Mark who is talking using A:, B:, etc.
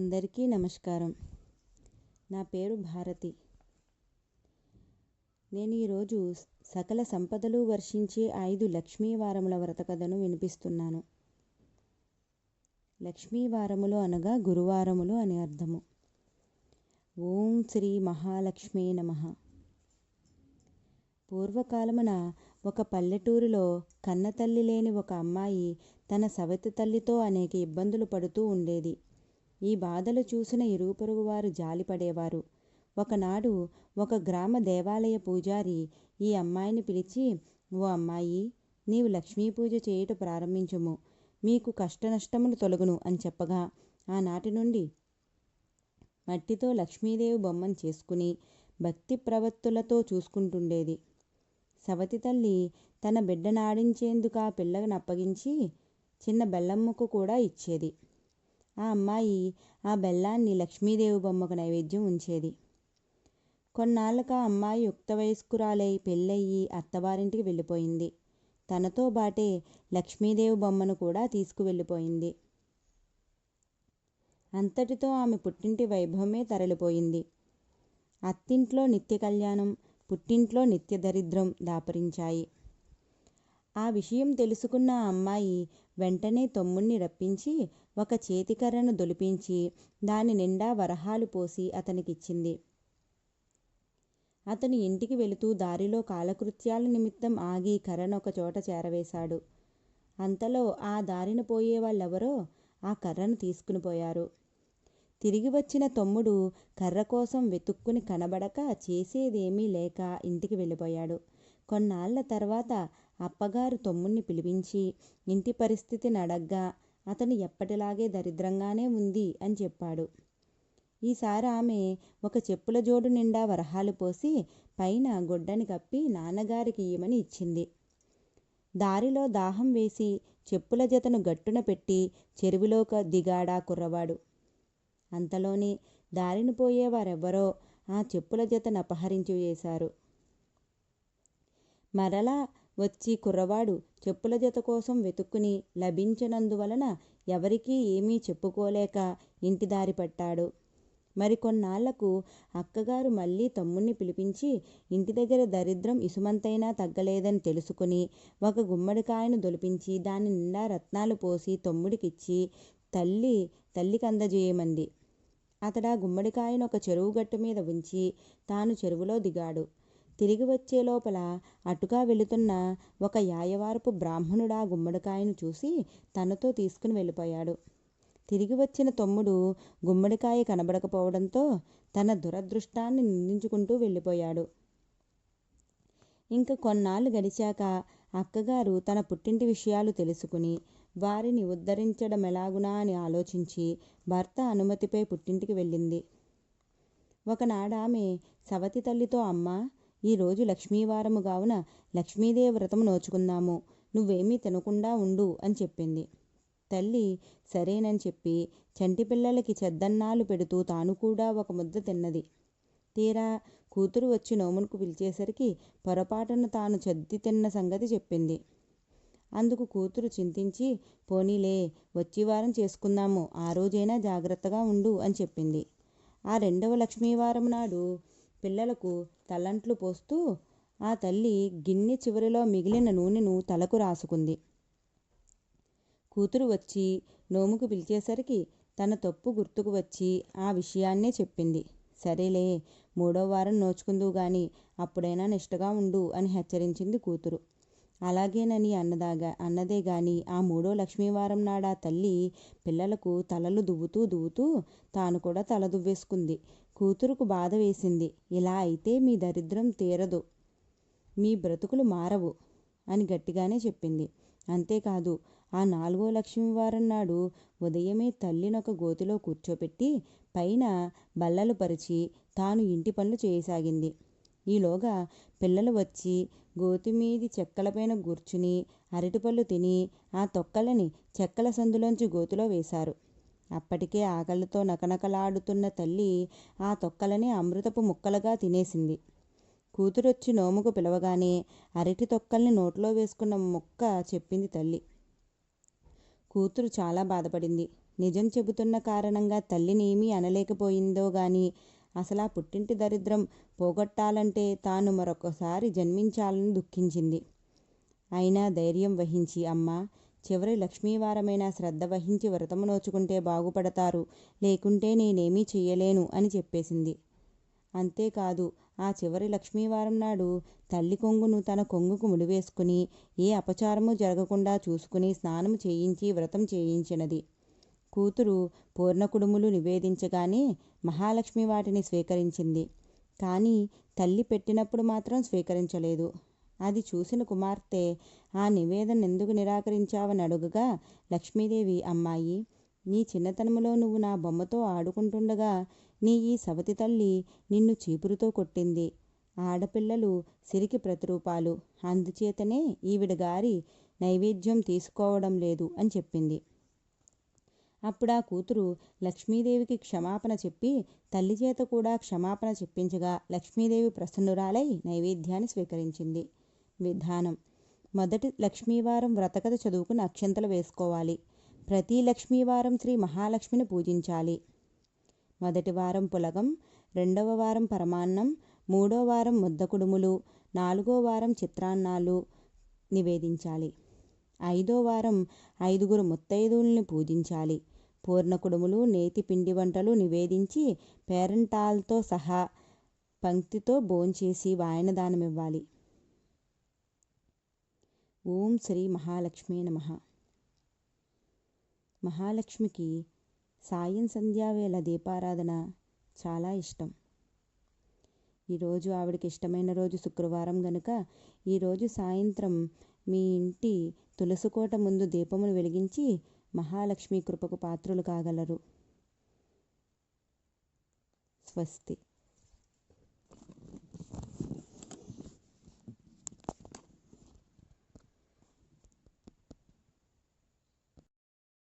A: అందరికీ నమస్కారం. నా పేరు భారతి. నేను ఈరోజు సకల సంపదలు వర్షించే ఐదు లక్ష్మీ వారముల వ్రత కథను వినిపిస్తున్నాను. లక్ష్మీవారములు అనగా గురువారములు అని అర్థము. ఓం శ్రీ మహాలక్ష్మీ నమ. పూర్వకాలమున ఒక పల్లెటూరిలో కన్నతల్లి లేని ఒక అమ్మాయి తన సవతి తల్లితో అనేక ఇబ్బందులు పడుతూ ఉండేది. ఈ బాధలు చూసిన ఇరుపొరుగు వారు జాలిపడేవారు. ఒకనాడు ఒక గ్రామ దేవాలయ పూజారి ఈ అమ్మాయిని పిలిచి ఓ అమ్మాయి నీవు లక్ష్మీ పూజ చేయుట ప్రారంభించుము. మీకు కష్టనష్టములు తొలగును అని చెప్పగా ఆనాటి నుండి మట్టితో లక్ష్మీదేవి బొమ్మను చేసుకుని భక్తి ప్రవత్తులతో చూసుకుంటుండేది. సవతి తల్లి తన బిడ్డనాడించేందుకు ఆ పిల్లను అప్పగించి చిన్న బెల్లమ్మకు కూడా ఇచ్చేది. ఆ అమ్మాయి ఆ బెల్లాన్ని లక్ష్మీదేవి బొమ్మకు నైవేద్యం ఉంచేది. కొన్నాళ్ళకు అమ్మాయి యుక్త వయస్కురాలై పెళ్ళయ్యి అత్తవారింటికి వెళ్ళిపోయింది. తనతో బాటే లక్ష్మీదేవి బొమ్మను కూడా తీసుకువెళ్ళిపోయింది. అంతటితో ఆమె పుట్టింటి వైభవమే తరలిపోయింది. అత్తింట్లో నిత్య కళ్యాణం పుట్టింట్లో నిత్య దరిద్రం దాపరించాయి. ఆ విషయం తెలుసుకున్న ఆ అమ్మాయి వెంటనే తమ్ముణ్ణి రప్పించి ఒక చేతికర్రను దొలిపించి దాని నిండా వరహాలు పోసి అతనికిచ్చింది. అతను ఇంటికి వెళుతూ దారిలో కాలకృత్యాల నిమిత్తం ఆగి కర్రను ఒక చోట చేరవేశాడు. అంతలో ఆ దారిన పోయే వాళ్ళెవరో ఆ కర్రను తీసుకుని పోయారు. తిరిగి వచ్చిన తమ్ముడు కర్ర కోసం వెతుక్కుని కనబడక చేసేదేమీ లేక ఇంటికి వెళ్ళిపోయాడు. కొన్నాళ్ళ తర్వాత అప్పగారు తమ్ముణ్ణి పిలిపించి ఇంటి పరిస్థితిని అడగ్గా అతను ఎప్పటిలాగే దరిద్రంగానే ఉంది అని చెప్పాడు. ఈసారి ఆమె ఒక చెప్పుల జోడు నిండా వరహాలు పోసి పైన గుడ్డని కప్పి నాన్నగారికి ఇయ్యమని ఇచ్చింది. దారిలో దాహం వేసి చెప్పుల జతను గట్టున పెట్టి చెరువులోక దిగాడా కుర్రవాడు. అంతలోనే దారిని పోయేవారెవ్వరో ఆ చెప్పుల జతను అపహరించి వేశారు మరలా వచ్చి కుర్రవాడు చెప్పుల జత కోసం వెతుక్కుని లభించనందువలన ఎవరికీ ఏమీ చెప్పుకోలేక ఇంటి దారి పట్టాడు. మరికొన్నాళ్ళకు అక్కగారు మళ్ళీ తమ్ముణ్ణి పిలిపించి ఇంటి దగ్గర దరిద్రం ఇసుమంతైనా తగ్గలేదని తెలుసుకుని ఒక గుమ్మడికాయను దొలిపించి దాని నిండా రత్నాలు పోసి తమ్ముడికిచ్చి తల్లి తల్లికి అందజేయమంది. అతడా గుమ్మడికాయను ఒక చెరువు గట్టు మీద ఉంచి తాను చెరువులో దిగాడు. తిరిగి వచ్చే లోపల అటుగా వెళుతున్న ఒక యాయవారపు బ్రాహ్మణుడా గుమ్మడికాయను చూసి తనతో తీసుకుని వెళ్ళిపోయాడు. తిరిగి వచ్చిన తమ్ముడు గుమ్మడికాయ కనబడకపోవడంతో తన దురదృష్టాన్ని నిందించుకుంటూ వెళ్ళిపోయాడు. ఇంకా కొన్నాళ్ళు గడిచాక అక్కగారు తన పుట్టింటి విషయాలు తెలుసుకుని వారిని ఉద్ధరించడం ఎలాగునా అని ఆలోచించి భర్త అనుమతిపై పుట్టింటికి వెళ్ళింది. ఒకనాడామె సవతి తల్లితో అమ్మ ఈరోజు లక్ష్మీవారము కావున లక్ష్మీదేవి వ్రతము నోచుకుందాము. నువ్వేమీ తినకుండా ఉండు అని చెప్పింది. తల్లి సరేనని చెప్పి చంటి పిల్లలకి చెద్దన్నాలు పెడుతూ తాను కూడా ఒక ముద్ద తిన్నది. తీరా కూతురు వచ్చి నోమునుకు పిలిచేసరికి పొరపాటున తాను చద్ది తిన్న సంగతి చెప్పింది. అందుకు కూతురు చింతించి పోనీలే వచ్చి వారం చేసుకుందాము ఆ రోజైనా జాగ్రత్తగా ఉండు అని చెప్పింది. ఆ రెండవ లక్ష్మీవారం నాడు పిల్లలకు తలంట్లు పోస్తూ ఆ తల్లి గిన్నె చివరిలో మిగిలిన నూనెను తలకు రాసుకుంది. కూతురు వచ్చి నోముకు పిలిచేసరికి తన తప్పు గుర్తుకు వచ్చి ఆ విషయాన్నే చెప్పింది. సరేలే మూడో వారం నోచుకుందువు గాని అప్పుడైనా నిష్టగా ఉండు అని హెచ్చరించింది కూతురు. అలాగేనని అన్నదాగా అన్నదే గాని ఆ మూడో లక్ష్మీవారం నాడా తల్లి పిల్లలకు తలలు దువ్వుతూ దువ్వుతూ తాను కూడా తల దువ్వేసుకుంది. కూతురుకు బాధ వేసింది. ఇలా అయితే మీ దరిద్రం తీరదు. మీ బ్రతుకులు మారవు అని గట్టిగానే చెప్పింది. అంతేకాదు ఆ నాలుగో లక్ష్మీవారం నాడు ఉదయమే తల్లినొక గోతిలో కూర్చోపెట్టి పైన బల్లలు పరిచి తాను ఇంటి పనులు చేయసాగింది. ఈలోగా పిల్లలు వచ్చి గోతిమీది చెక్కలపైన కూర్చుని అరటిపళ్ళు తిని ఆ తొక్కలని చెక్కల సందులోంచి గోతిలో వేశారు. అప్పటికే ఆకలితో నకనకలాడుతున్న తల్లి ఆ తొక్కలని అమృతపు ముక్కలుగా తినేసింది. కూతురొచ్చి నోముకు పిలవగానే అరటి తొక్కల్ని నోట్లో వేసుకున్న ముక్క చెప్పింది తల్లి. కూతురు చాలా బాధపడింది. నిజం చెబుతున్న కారణంగా తల్లినేమీ అనలేకపోయిందో గాని అసలా పుట్టింటి దరిద్రం పోగొట్టాలంటే తాను మరొకసారి జన్మించాలని దుఃఖించింది. అయినా ధైర్యం వహించి అమ్మ చివరి లక్ష్మీవారమైన శ్రద్ధ వహించి వ్రతము నోచుకుంటే బాగుపడతారు. లేకుంటే నేనేమీ చెయ్యలేను అని చెప్పేసింది. అంతేకాదు ఆ చివరి లక్ష్మీవారం నాడు తల్లి కొంగును తన కొంగుకు ముడివేసుకుని ఏ అపచారము జరగకుండా చూసుకుని స్నానం చేయించి వ్రతం చేయించినది. కూతురు పూర్ణకుడుములు నివేదించగానే మహాలక్ష్మి వాటిని స్వీకరించింది. కానీ తల్లి పెట్టినప్పుడు మాత్రం స్వీకరించలేదు. అది చూసిన కుమార్తె ఆ నివేదన ఎందుకు నిరాకరించావని అడుగగా లక్ష్మీదేవి అమ్మాయి నీ చిన్నతనములో నువ్వు నా బొమ్మతో ఆడుకుంటుండగా నీ ఈ సవతి తల్లి నిన్ను చీపురుతో కొట్టింది. ఆడపిల్లలు సిరికి ప్రతిరూపాలు. అందుచేతనే ఈవిడ గారి నైవేద్యం తీసుకోవడం లేదు అని చెప్పింది. అప్పుడు ఆ కూతురు లక్ష్మీదేవికి క్షమాపణ చెప్పి తల్లి చేత కూడా క్షమాపణ చెప్పించగా లక్ష్మీదేవి ప్రసన్నురాలై నైవేద్యాన్ని స్వీకరించింది. విధానం. మొదటి లక్ష్మీవారం వ్రతకథ చదువుకుని అక్షంతలు వేసుకోవాలి. ప్రతి లక్ష్మీవారం శ్రీ మహాలక్ష్మిని పూజించాలి. మొదటి వారం పులగం రెండవ వారం పరమాన్నం మూడో వారం ముద్దకుడుములు నాలుగో వారం చిత్రాన్నాలు నివేదించాలి. ఐదో వారం ఐదుగురు ముత్తైదువుల్ని పూజించాలి. పూర్ణకుడుములు నేతి పిండి వంటలు నివేదించి పేరంటాలతో సహా పంక్తితో భోంచేసి వాయనదానమివ్వాలి ఓం శ్రీ మహాలక్ష్మీ నమ. మహాలక్ష్మికి సాయం సంధ్యావేళ దీపారాధన చాలా ఇష్టం. ఈరోజు ఆవిడకి ఇష్టమైన రోజు శుక్రవారం గనుక ఈరోజు సాయంత్రం మీ ఇంటి తులసికోట ముందు దీపమును వెలిగించి మహాలక్ష్మి కృపకు పాత్రులు కాగలరు. స్వస్తి.